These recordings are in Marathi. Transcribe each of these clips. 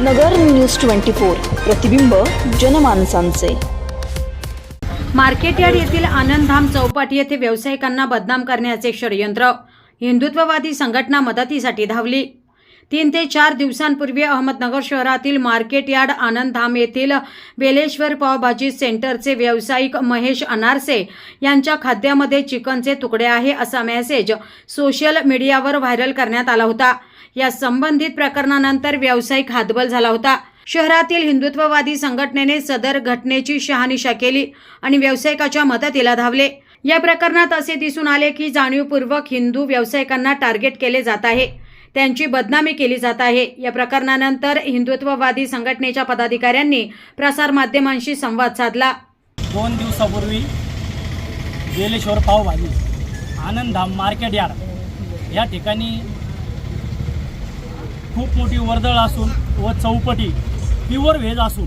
नगर न्यूज ट्वेंटी फोर प्रतिबिंब जनमानसांचे. मार्केटयार्ड येथील आनंदधाम चौपाटी येथे व्यावसायिकांना बदनाम करण्याचे षडयंत्र. हिंदुत्ववादी संघटना मदतीसाठी धावली. तीन ते चार दिवसांपूर्वी अहमदनगर शहरातील मार्केट यार्ड आनंदधाम येथील बेलेश्वर पावभाजी सेंटरचे व्यावसायिक महेश अनारसे यांच्या खाद्यामध्ये चिकनचे तुकडे आहे असा मेसेज सोशल मीडियावर व्हायरल करण्यात आला होता. या संबंधित प्रकरणानंतर व्यावसायिक हातबल झाला होता. शहरातील हिंदुत्ववादी संघटनेने सदर घटनेची शहानिशा केली आणि व्यावसायिकाच्या मदतीला धावले. या प्रकरणात असे दिसून आले की जाणीवपूर्वक हिंदू व्यावसायिकांना टार्गेट केले जात आहे. त्यांची बदनामी केली जात आहे. या प्रकरणानंतर हिंदुत्ववादी संघटनेच्या पदाधिकाऱ्यांनी प्रसारमाध्यमांशी संवाद साधला. दोन दिवसापूर्वी बेलेश्वर पावभाजी आनंदधाम मार्केट यार्ड या ठिकाणी खूप मोठी वर्दळ असून व चौपटी प्युअर व्हेज असून.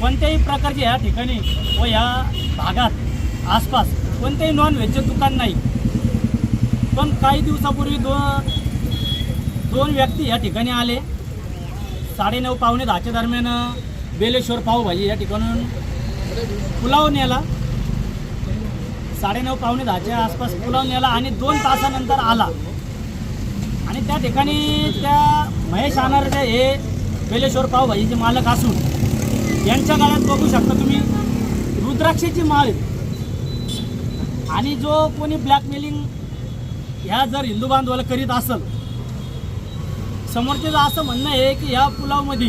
कोणत्याही प्रकारचे ह्या ठिकाणी व या भागात आसपास कोणतेही नॉन व्हेजचे दुकान नाही. पण काही दिवसापूर्वी दोन दोन व्यक्ती या ठिकाणी आले. साडेनऊ पावणे दहाच्या दरम्यान बेलेश्वर पावभाजी या ठिकाणून पुलाव नेला. साडेनऊ पावणे दहाच्या आसपास पुलाव नेला आणि दोन तासानंतर आला. आणि त्या ठिकाणी त्या महेश आनारचे हे बेलेश्वर पावभाजीचे मालक असून यांच्या गळ्यात बघू शकता तुम्ही रुद्राक्षाची माळ आणि जो कोणी ब्लॅकमेलिंग ह्या जर हिंदू बांधवाला करीत असेल समोरचे असं म्हणणं आहे की ह्या पुलावमध्ये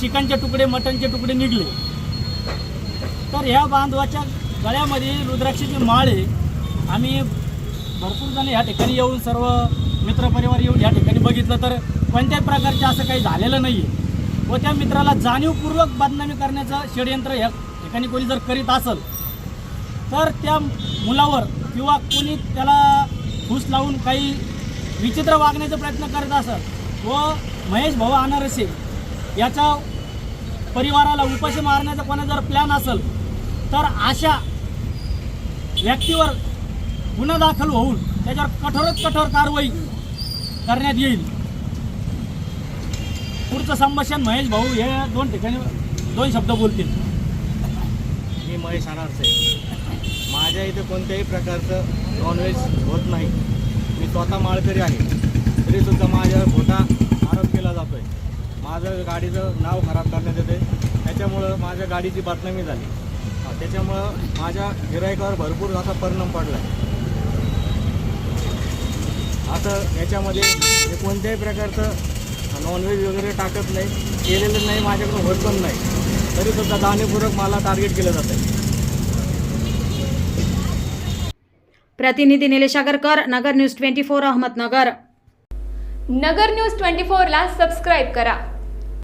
चिकनचे तुकडे मटनचे तुकडे निघले. तर ह्या बांधवाच्या गळ्यामध्ये रुद्राक्षीची माळ आहे. आम्ही भरपूर जण या ठिकाणी येऊन सर्व मित्रपरिवार येऊन या ठिकाणी बघितलं तर कोणत्याही प्रकारचे असं काही झालेलं नाही आहे व त्या मित्राला जाणीवपूर्वक बदनामी करण्याचं षडयंत्र या ठिकाणी कोणी जर करीत असेल तर त्या मुलावर किंवा कोणी त्याला फूस लावून काही विचित्र वागण्याचा प्रयत्न करत असत व महेश भाऊ अनारसे याच्या परिवाराला उपाशी मारण्याचा कोणा जर प्लॅन असेल तर अशा व्यक्तीवर गुन्हा दाखल होऊन त्याच्यावर कठोरात कठोर कारवाई करण्यात येईल. पुढचं संभाषण महेश भाऊ हे दोन ठिकाणी दोन शब्द बोलतील. मी महेश अनारसे माझ्या इथे कोणत्याही प्रकारचं नॉनव्हेज होत नाही. मी स्वतः माळकरी आहे. तरीसुद्धा माझ्यावर खोटा आरोप केला जातो आहे माझं गाडीचं नाव खराब करण्यात येते त्याच्यामुळं माझ्या गाडीची बदनामी झाली. त्याच्यामुळं माझ्या गिरायकावर भरपूर असा परिणाम पडला आहे असं याच्यामध्ये हे कोणत्याही प्रकारचं नॉनव्हेज वगैरे टाकत नाही केलेलं नाही माझ्याकडून होत पण नाही. तरीसुद्धा जाणीवपूर्वक मला टार्गेट केलं जातं आहे प्रतिनिधी Nilesh Agarkar Nagar news twenty four Ahmednagar. Nagar news twenty फोरला सबस्क्राईब करा.